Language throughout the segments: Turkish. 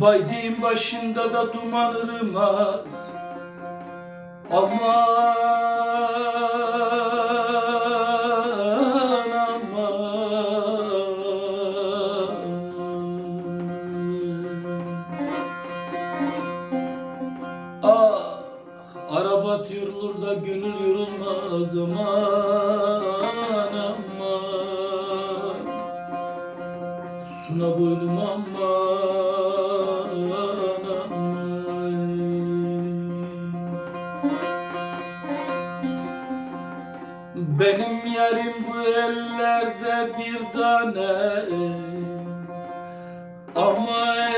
Baydığın başında da duman ırmaz. Aman aman. Ah araba yorulur da gönül yorulmaz. Aman aman. Suna boylum aman bir tane Ama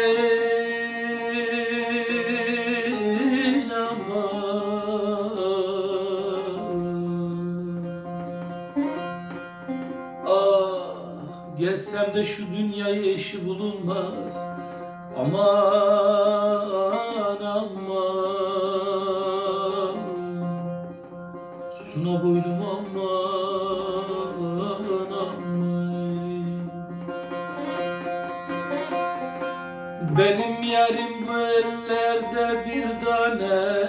Ah gezsem de şu dünyayı eşi bulunmaz. Aman aman. Suna boylum Benim yarim bu ellerde bir tane.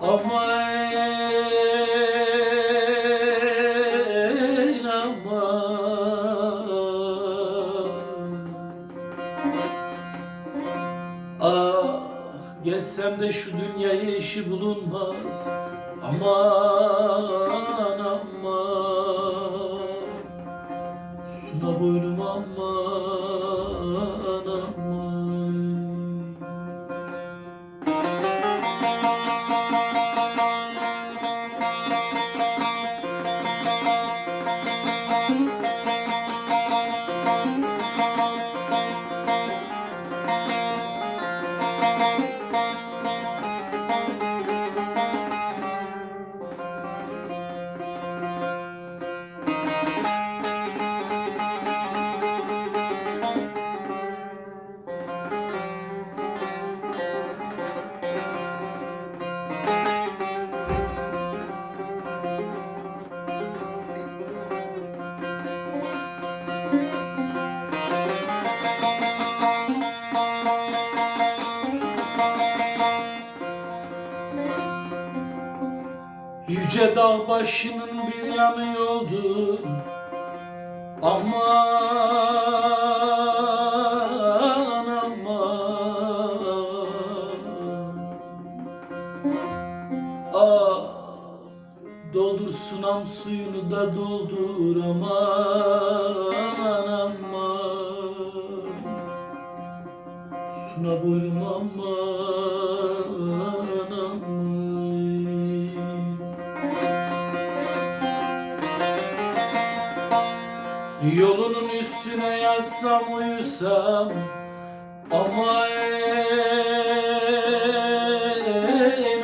Ama ey Ah gezsem de şu dünyayı eşi bulunmaz. Aman aman. Suna boylum Yüce dağ başının bir yanı yoldu Aman aman. Ah doldur sunam suyunu da doldur aman Yolunun üstüne yatsam uyusam Ama ey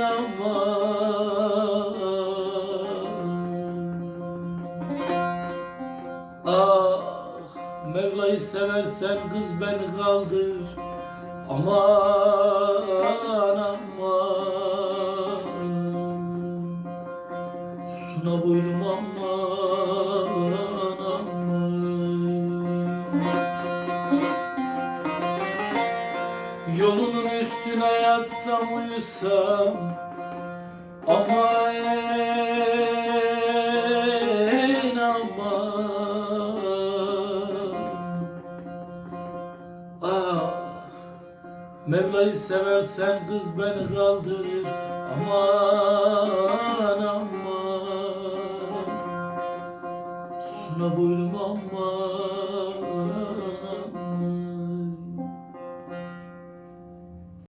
aman Ah Mevla'yı seversen kız beni kaldır Aman aman. Suna boylum aman Yolunun üstüne yatsam uyusam duysam Aman aman Ah Mevla'yı seversen kız beni kaldır Aman aman. Suna boylum aman